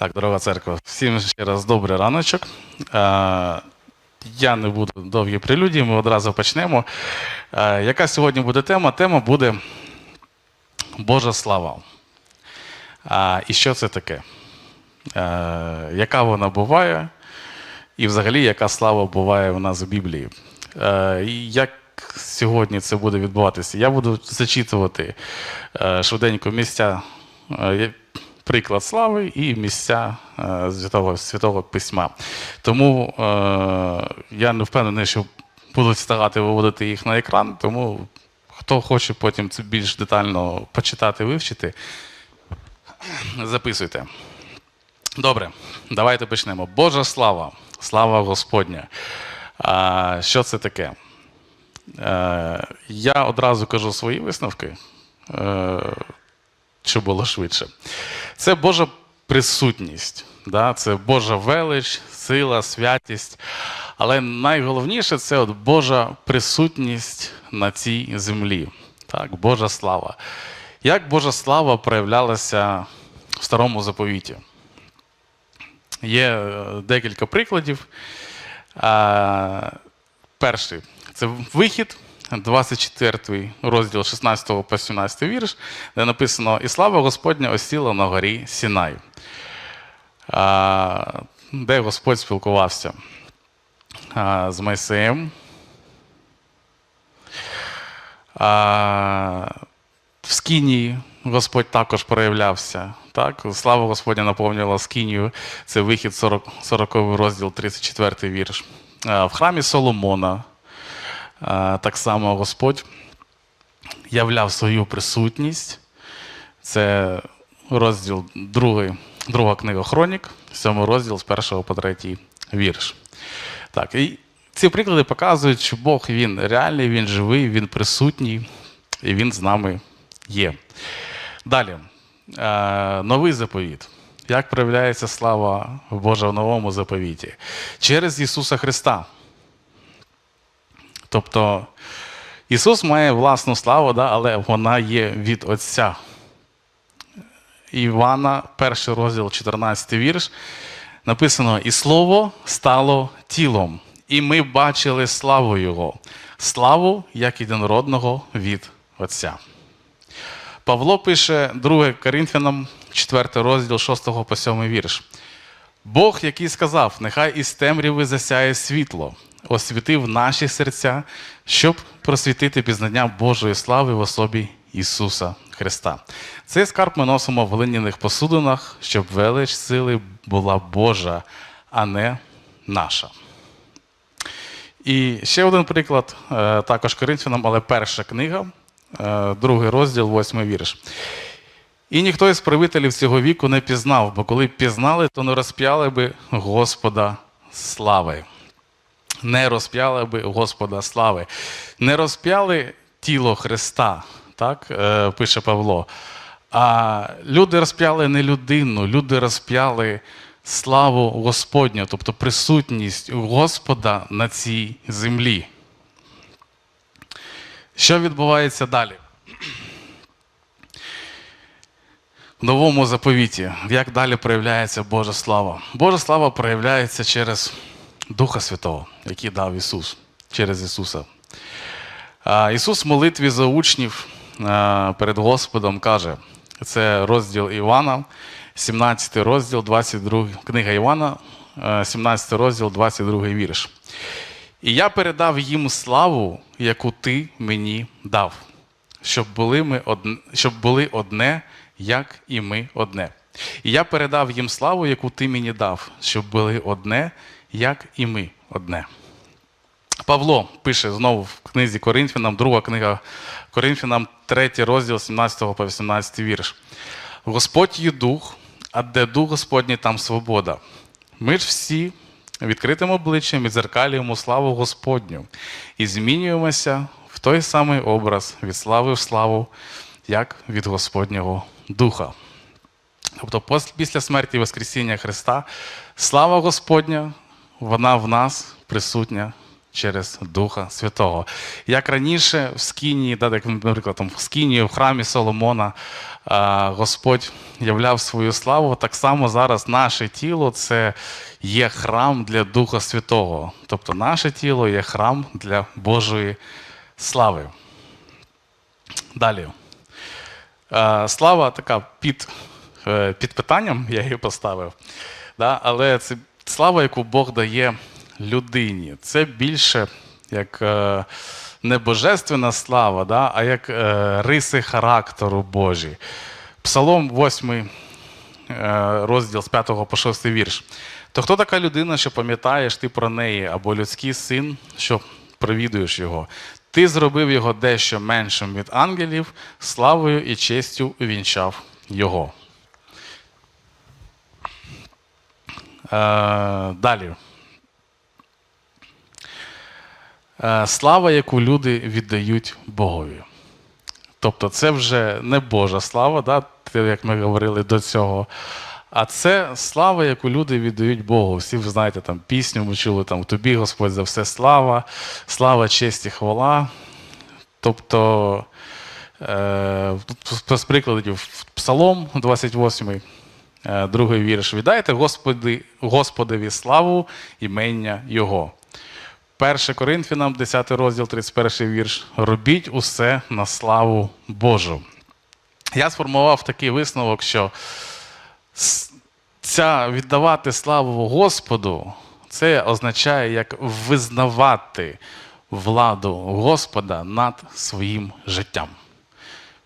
Так, дорога церква, всім ще раз добрий раночок. Е, Я не буду довгі прелюдії, ми одразу почнемо. Е, Яка сьогодні буде тема? Тема буде Божа слава. І що це таке? Е, Яка вона буває? І взагалі, яка слава буває у нас в Біблії? І як сьогодні це буде відбуватися? Я буду зачитувати швиденько місця, приклад слави і місця е, Святого, Святого Письма. Тому е, я не впевнений, що будуть встигати виводити їх на екран, тому хто хоче потім це більш детально почитати, вивчити, записуйте. Добре, давайте почнемо. Божа слава, слава Господня. А, що це таке? Е, я одразу кажу свої висновки, е, щоб було швидше. Це Божа присутність, да? це Божа велич, сила, святість. Але найголовніше це от Божа присутність на цій землі. Так, Божа слава. Як Божа слава проявлялася в старому заповіті? Є е, декілька прикладів. Перший це вихід, 24 розділ 16 по 17 вірш, де написано: І слава Господня осіла на горі Сінай, де Господь спілкувався з Майсеєм. В Скінії Господь також проявлявся. Так? Слава Господня наповнювала Скінію. Це вихід 40, 40 розділ, 34 вірш. В храмі Соломона так само Господь являв свою присутність. Це розділ 2, друга книга Хронік, 7 розділ з 1 по 3 вірш. Так, і ці приклади показують, що Бог він реальний, він живий, він присутній і він з нами є. Далі, е, новий заповіт. Як проявляється слава Божа в новому заповіті? Через Ісуса Христа. Тобто Ісус має власну славу, да, але вона є від Отця. Івана, перший розділ, 14 вірш, написано: І слово стало тілом, і ми бачили славу Його, славу як єдинородного від Отця. Павло пише 2 Коринфянам, 4 розділ 6 по 7 вірш. Бог, який сказав, нехай із темряви засяє світло, освітив наші серця, щоб просвітити пізнання Божої слави в особі Ісуса Христа. Цей скарб ми носимо в глиняних посудинах, щоб велич сили була Божа, а не наша. І ще один приклад, е, також Коринфянам, але перша книга, е, другий розділ, восьмий вірш. І ніхто із правителів цього віку не пізнав, бо коли б пізнали, то не розп'яли би Господа слави. Не розп'яли би Господа слави. Не розп'яли тіло Христа, так е, пише Павло. А люди розп'яли не людину, люди розп'яли славу Господню, тобто присутність Господа на цій землі. Що відбувається далі? В новому заповіті, як далі проявляється Божа слава? Божа слава проявляється через Духа Святого, який дав Ісус, через Ісуса. Ісус в молитві за учнів перед Господом каже: це розділ Івана, 17 розділ, 22, книга Івана, 17 розділ, 22 вірш. І я передав їм славу, яку ти мені дав, щоб були, ми одне, щоб були одне, як і ми одне. І я передав їм славу, яку ти мені дав, щоб були одне, як і ми одне. Павло пише знову в книзі Коринфянам, друга книга Коринфянам, 3 розділ 17 по 18 вірш. Господь є дух, а де дух Господній, там свобода. Ми ж всі відкритим обличчям і дзеркалюємо славу Господню і змінюємося в той самий образ від слави в славу, як від Господнього Духа. Тобто, після смерті і Воскресіння Христа, слава Господня, вона в нас присутня через Духа Святого. Як раніше в Скінії, да, наприклад, в Скінії, в храмі Соломона Господь являв свою славу, так само зараз наше тіло це є храм для Духа Святого. Тобто наше тіло є храм для Божої слави. Далі. Е, Слава така під, е, під питанням, я її поставив. Да? Але це слава, яку Бог дає людині. Це більше як е, не божественна слава, да? а як е, риси характеру Божі. Псалом 8, е, розділ з 5 по 6 вірш. То хто така людина, що пам'ятаєш ти про неї, або людський син, що провідуєш його? Ти зробив його дещо меншим від ангелів, славою і честю увінчав його. Е, далі. Е, слава, яку люди віддають Богові. Тобто це вже не Божа слава, да, як ми говорили до цього. А це слава, яку люди віддають Богу. Всі ви знаєте, там пісню ми чули, там тобі, Господь, за все слава, слава, честь і хвала. Тобто, е, з прикладів Псалом 28, е, другий вірш. Віддайте Господи, Господові славу імення Його. 1 Коринфянам, 10 розділ, 31 вірш. Робіть усе на славу Божу. Я сформував такий висновок, що ця віддавати славу Господу, це означає як визнавати владу Господа над своїм життям.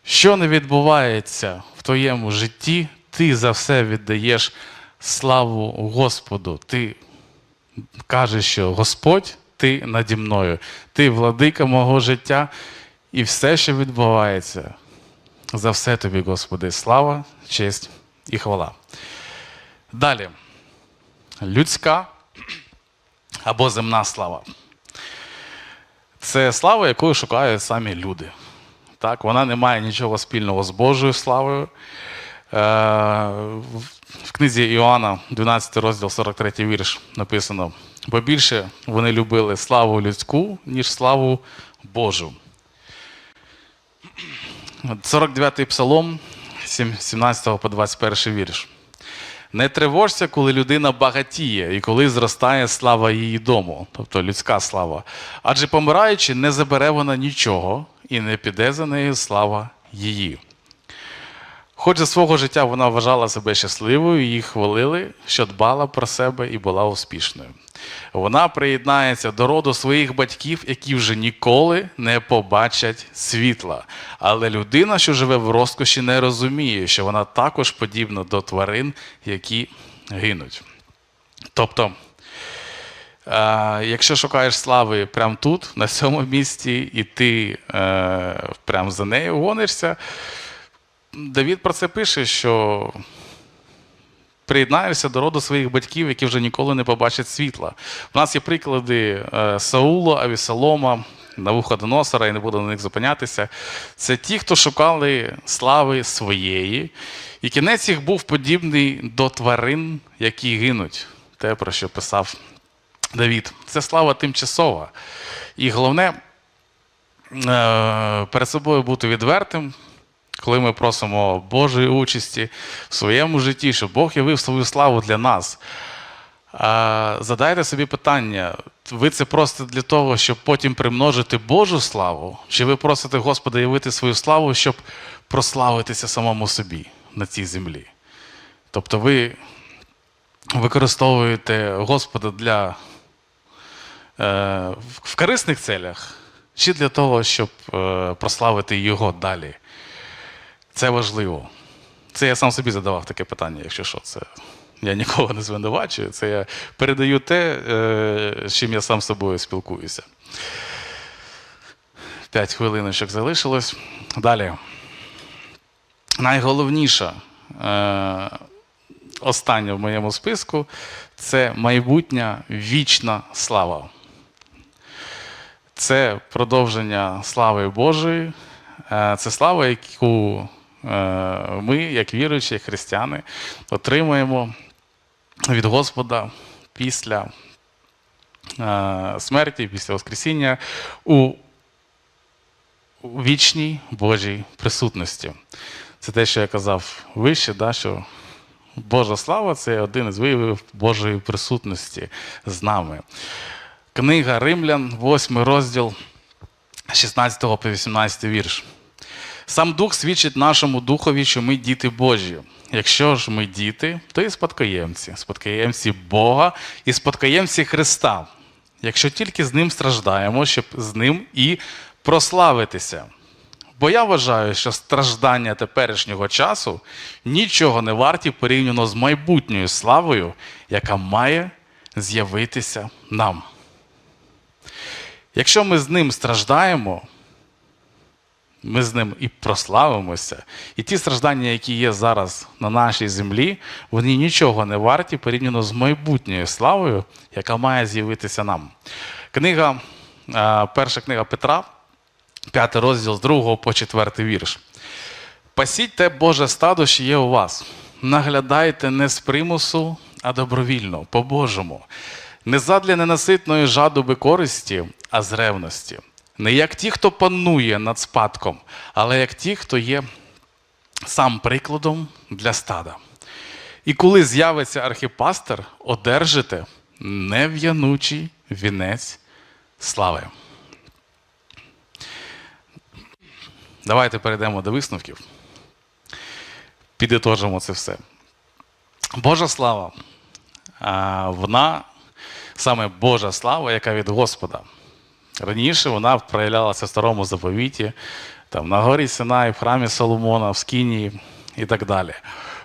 Що не відбувається в твоєму житті, ти за все віддаєш славу Господу. Ти кажеш, що Господь, ти наді мною, ти владика мого життя, і все, що відбувається, за все тобі, Господи, слава, честь і хвала. Далі. Людська або земна слава. Це слава, якою шукають самі люди. Так, вона не має нічого спільного з Божою славою. Е, в- книзі Іоанна, 12 розділ, 43 вірш, написано: бо більше вони любили славу людську, ніж славу Божу. 49-й псалом, 17 по 21 вірш. Не тривожся, коли людина багатіє і коли зростає слава її дому, тобто людська слава. Адже помираючи, не забере вона нічого і не піде за нею слава її. Хоч за свого життя вона вважала себе щасливою, її хвалили, що дбала про себе і була успішною. Вона приєднається до роду своїх батьків, які вже ніколи не побачать світла. Але людина, що живе в розкоші, не розуміє, що вона також подібна до тварин, які гинуть. Тобто, е, якщо шукаєш слави прямо тут, на цьому місці, і ти е, прямо за нею гонишся, Давід про це пише, що приєднаєшся до роду своїх батьків, які вже ніколи не побачать світла. У нас є приклади е, Саула, Авісалома, Навуходоносора, я не буду на них зупинятися. Це ті, хто шукали слави своєї, і кінець їх був подібний до тварин, які гинуть. Те, про що писав Давід. Це слава тимчасова. І головне е, перед собою бути відвертим, коли ми просимо Божої участі в своєму житті, щоб Бог явив свою славу для нас. Задайте собі питання: ви це просите для того, щоб потім примножити Божу славу? Чи ви просите Господа явити свою славу, щоб прославитися самому собі на цій землі? Тобто ви використовуєте Господа для е, в- корисних целях, чи для того, щоб е, прославити Його далі? Це важливо. Це я сам собі задавав таке питання, якщо що. Це я нікого не звинувачую. Це я передаю те, е, з чим я сам з собою спілкуюся. П'ять хвилиночок залишилось. Далі. Найголовніша, е, остання в моєму списку це майбутня вічна слава. Це продовження слави Божої. Е, Це слава, яку ми, як віруючі, християни, отримуємо від Господа після е, смерті, після Воскресіння у вічній Божій присутності. Це те, що я казав вище, да, що Божа слава це один із виявів Божої присутності з нами. Книга Римлян, 8 розділ 16 по 18 вірш. Сам Дух свідчить нашому духові, що ми діти Божі. Якщо ж ми діти, то і спадкоємці, спадкоємці Бога і спадкоємці Христа. Якщо тільки з ним страждаємо, щоб з ним і прославитися. Бо я вважаю, що страждання теперішнього часу нічого не варті порівняно з майбутньою славою, яка має з'явитися нам. Якщо ми з ним страждаємо, ми з ним і прославимося. І ті страждання, які є зараз на нашій землі, вони нічого не варті порівняно з майбутньою славою, яка має з'явитися нам. Книга, е, перша книга Петра, п'ятий розділ з 2 по 4 вірш. Пасіть те Боже стадо, що є у вас. Наглядайте не з примусу, а добровільно, по-божому. Не задля ненаситної жадоби користі, а з ревності. Не як ті, хто панує над спадком, але як ті, хто є сам прикладом для стада. І коли з'явиться архіпастер, одержите нев'янучий вінець слави. Давайте перейдемо до висновків. Підітожимо це все. Божа слава, вона саме Божа слава, яка від Господа. Раніше вона проявлялася в старому заповіті, там, на горі Синай, в храмі Соломона, в Скинії і так далі.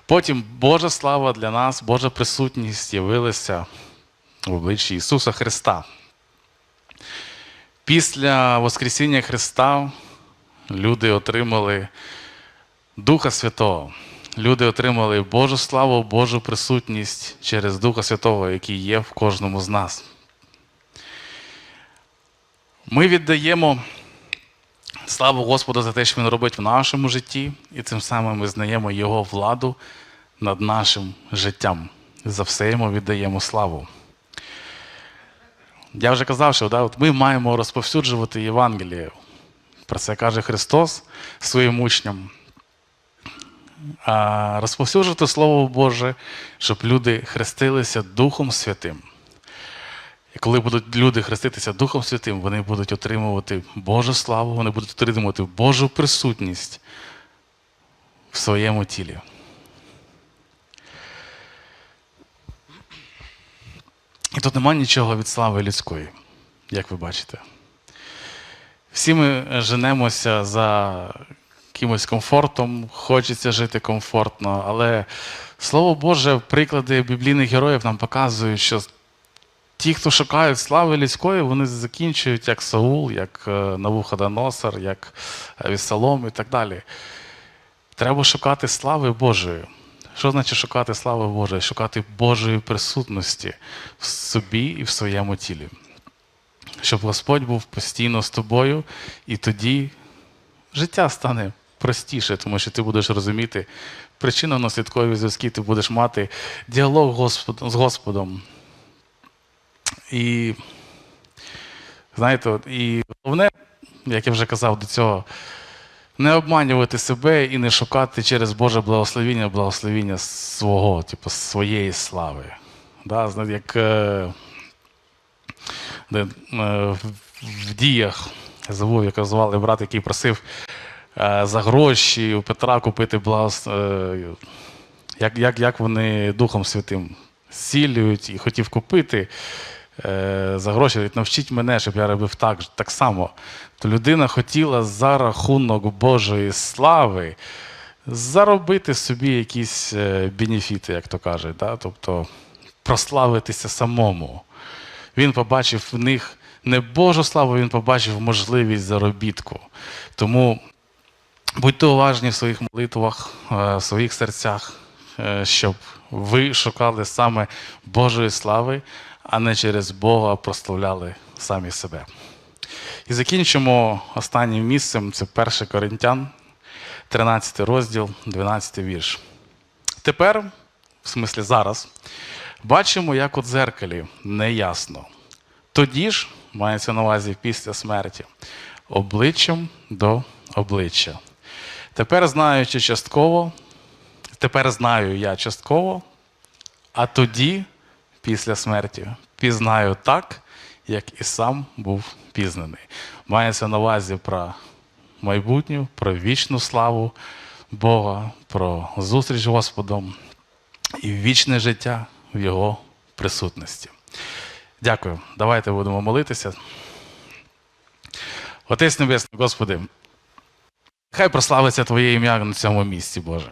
Потім Божа слава для нас, Божа присутність з'явилася в обличчі Ісуса Христа. Після Воскресіння Христа люди отримали Духа Святого. Люди отримали Божу славу, Божу присутність через Духа Святого, який є в кожному з нас. Ми віддаємо славу Господу за те, що Він робить в нашому житті, і цим самим визнаємо Його владу над нашим життям. За все йому віддаємо славу. Я вже казав, що да, от ми маємо розповсюджувати Євангеліє. Про це каже Христос своїм учням. А розповсюджувати Слово Боже, щоб люди хрестилися Духом Святим. І коли будуть люди хреститися Духом Святим, вони будуть отримувати Божу славу, вони будуть отримувати Божу присутність в своєму тілі. І тут немає нічого від слави людської, як ви бачите. Всі ми женемося за якимось комфортом, хочеться жити комфортно, але Слово Боже, приклади біблійних героїв нам показують, що ті, хто шукають слави людської, вони закінчують як Саул, як е, Навуходоносор, як Вісалом і так далі. Треба шукати слави Божої. Що значить шукати слави Божої? Шукати Божої присутності в собі і в своєму тілі. Щоб Господь був постійно з тобою, і тоді життя стане простіше, тому що ти будеш розуміти причинно-наслідкові зв'язки, ти будеш мати діалог з Господом. І знаєте, от, і головне, як я вже казав до цього, не обманювати себе і не шукати через Боже благословіння, благословіння свого, типу, своєї слави. Да? Як е, е, в- діях забув, як звали брат, який просив е, за гроші у Петра купити благос... е, як, як, як вони Духом Святим зцілюють і хотів купити за гроші, навчіть мене, щоб я робив так, так само. То людина хотіла за рахунок Божої слави заробити собі якісь е, бенефіти, як то кажуть, да? тобто прославитися самому. Він побачив в них не Божу славу, він побачив можливість заробітку. Тому будьте уважні в своїх молитвах, е, в своїх серцях, е, щоб ви шукали саме Божої слави, а не через Бога прославляли самі себе. І закінчимо останнім місцем це 1 Коринтян, 13 розділ, 12 вірш. Тепер, в смислі зараз, бачимо, як у дзеркалі, неясно. Тоді ж, мається на увазі після смерті, обличчям до обличчя. Тепер знаючи частково, тепер знаю я частково, а тоді, після смерті, пізнаю так, як і сам був пізнаний. Мається на увазі про майбутню, про вічну славу Бога, про зустріч з Господом і вічне життя в Його присутності. Дякую. Давайте будемо молитися. Отець Небесний, Господи, хай прославиться Твоє ім'я на цьому місці, Боже.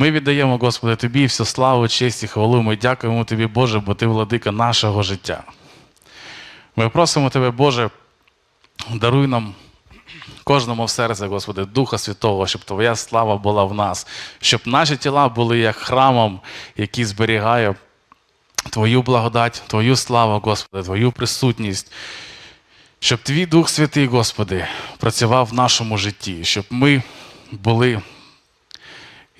Ми віддаємо, Господи, Тобі всю славу, честь і хвалу. Ми дякуємо Тобі, Боже, бо Ти владика нашого життя. Ми просимо Тебе, Боже, даруй нам кожному в серце, Господи, Духа Святого, щоб Твоя слава була в нас, щоб наші тіла були як храмом, який зберігає Твою благодать, Твою славу, Господи, Твою присутність. Щоб Твій Дух Святий, Господи, працював в нашому житті, щоб ми були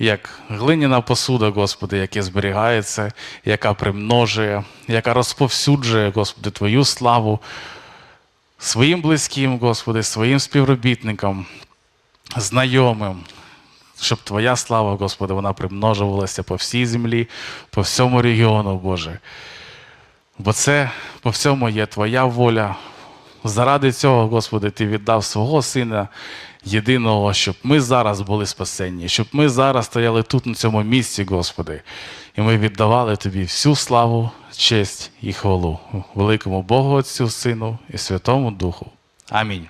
як глиняна посуда, Господи, яка зберігається, яка примножує, яка розповсюджує, Господи, Твою славу своїм близьким, Господи, своїм співробітникам, знайомим, щоб Твоя слава, Господи, вона примножувалася по всій землі, по всьому регіону, Боже. Бо це по всьому є Твоя воля. Заради цього, Господи, Ти віддав свого Сина єдиного, щоб ми зараз були спасенні, щоб ми зараз стояли тут, на цьому місці, Господи, і ми віддавали Тобі всю славу, честь і хвалу великому Богу Отцю, Сину і Святому Духу. Амінь.